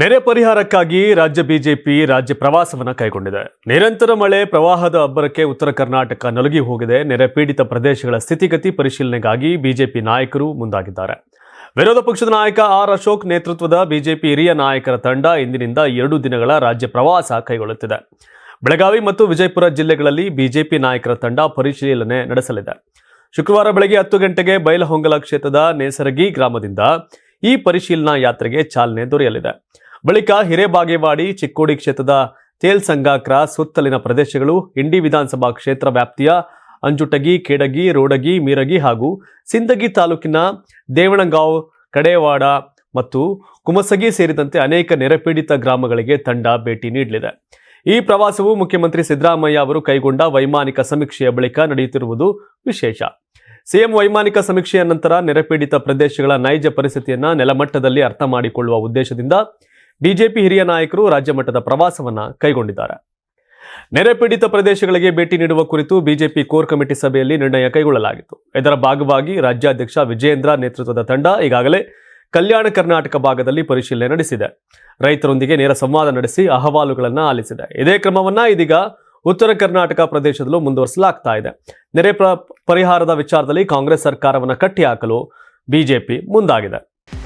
ನೆರೆ ಪರಿಹಾರಕ್ಕಾಗಿ ರಾಜ್ಯ ಬಿಜೆಪಿ ರಾಜ್ಯ ಪ್ರವಾಸವನ್ನ ಕೈಗೊಂಡಿದೆ. ನಿರಂತರ ಮಳೆ, ಪ್ರವಾಹದ ಅಬ್ಬರಕ್ಕೆ ಉತ್ತರ ಕರ್ನಾಟಕ ನಲುಗಿ ಹೋಗಿದೆ. ನೆರೆ ಪೀಡಿತ ಪ್ರದೇಶಗಳ ಸ್ಥಿತಿಗತಿ ಪರಿಶೀಲನೆಗಾಗಿ ಬಿಜೆಪಿ ನಾಯಕರು ಮುಂದಾಗಿದ್ದಾರೆ. ವಿರೋಧ ಪಕ್ಷದ ನಾಯಕ ಆರ್ ಅಶೋಕ್ ನೇತೃತ್ವದ ಬಿಜೆಪಿ ಹಿರಿಯ ನಾಯಕರ ತಂಡ ಇಂದಿನಿಂದ ಎರಡು ದಿನಗಳ ರಾಜ್ಯ ಪ್ರವಾಸ ಕೈಗೊಳ್ಳುತ್ತಿದೆ. ಬೆಳಗಾವಿ ಮತ್ತು ವಿಜಯಪುರ ಜಿಲ್ಲೆಗಳಲ್ಲಿ ಬಿಜೆಪಿ ನಾಯಕರ ತಂಡ ಪರಿಶೀಲನೆ ನಡೆಸಲಿದೆ. ಶುಕ್ರವಾರ ಬೆಳಗ್ಗೆ ಹತ್ತು ಗಂಟೆಗೆ ಬೈಲಹೊಂಗಲ ಕ್ಷೇತ್ರದ ನೇಸರಗಿ ಗ್ರಾಮದಿಂದ ಈ ಪರಿಶೀಲನಾ ಯಾತ್ರೆಗೆ ಚಾಲನೆ ದೊರೆಯಲಿದೆ. ಬಳಿಕ ಹಿರೇಬಾಗೇವಾಡಿ, ಚಿಕ್ಕೋಡಿ ಕ್ಷೇತ್ರದ ತೇಲ್ಸಂಗಾ ಕ್ರಾಸ್ ಸುತ್ತಲಿನ ಪ್ರದೇಶಗಳು ಇಂಡಿ ವಿಧಾನಸಭಾ ಕ್ಷೇತ್ರ ವ್ಯಾಪ್ತಿಯ ಅಂಜುಟಗಿ, ಕೇಡಗಿ, ರೋಡಗಿ, ಮೀರಗಿ ಹಾಗೂ ಸಿಂದಗಿ ತಾಲೂಕಿನ ದೇವಣಗಾಂವ್, ಕಡೇವಾಡ ಮತ್ತು ಕುಮಸಗಿ ಸೇರಿದಂತೆ ಅನೇಕ ನೆರೆಪೀಡಿತ ಗ್ರಾಮಗಳಿಗೆ ತಂಡ ಭೇಟಿ ನೀಡಲಿದೆ. ಈ ಪ್ರವಾಸವು ಮುಖ್ಯಮಂತ್ರಿ ಸಿದ್ದರಾಮಯ್ಯ ಅವರು ಕೈಗೊಂಡ ವೈಮಾನಿಕ ಸಮೀಕ್ಷೆಯ ಬಳಿಕ ನಡೆಯುತ್ತಿರುವುದು ವಿಶೇಷ. ಸಿಎಂ ವೈಮಾನಿಕ ಸಮೀಕ್ಷೆಯ ನಂತರ ನೆರೆಪೀಡಿತ ಪ್ರದೇಶಗಳ ನೈಜ ಪರಿಸ್ಥಿತಿಯನ್ನು ನೆಲಮಟ್ಟದಲ್ಲಿ ಅರ್ಥ ಮಾಡಿಕೊಳ್ಳುವ ಉದ್ದೇಶದಿಂದ ಬಿಜೆಪಿ ಹಿರಿಯ ನಾಯಕರು ರಾಜ್ಯ ಮಟ್ಟದ ಪ್ರವಾಸವನ್ನ ಕೈಗೊಂಡಿದ್ದಾರೆ. ನೆರೆಪೀಡಿತ ಪ್ರದೇಶಗಳಿಗೆ ಭೇಟಿ ನೀಡುವ ಕುರಿತು ಬಿಜೆಪಿ ಕೋರ್ ಕಮಿಟಿ ಸಭೆಯಲ್ಲಿ ನಿರ್ಣಯ ಕೈಗೊಳ್ಳಲಾಗಿತ್ತು. ಇದರ ಭಾಗವಾಗಿ ರಾಜ್ಯಾಧ್ಯಕ್ಷ ವಿಜಯೇಂದ್ರ ನೇತೃತ್ವದ ತಂಡ ಈಗಾಗಲೇ ಕಲ್ಯಾಣ ಕರ್ನಾಟಕ ಭಾಗದಲ್ಲಿ ಪರಿಶೀಲನೆ ನಡೆಸಿದೆ. ರೈತರೊಂದಿಗೆ ನೇರ ಸಂವಾದ ನಡೆಸಿ ಅಹವಾಲುಗಳನ್ನು ಆಲಿಸಿದೆ. ಇದೇ ಕ್ರಮವನ್ನ ಇದೀಗ ಉತ್ತರ ಕರ್ನಾಟಕ ಪ್ರದೇಶದಲ್ಲೂ ಮುಂದುವರಿಸಲಾಗ್ತಾ ಇದೆ. ನೆರೆ ಪ್ರ- ಪರಿಹಾರದ ವಿಚಾರದಲ್ಲಿ ಕಾಂಗ್ರೆಸ್ ಸರ್ಕಾರವನ್ನು ಕಟ್ಟಿಹಾಕಲು ಬಿಜೆಪಿ ಮುಂದಾಗಿದೆ.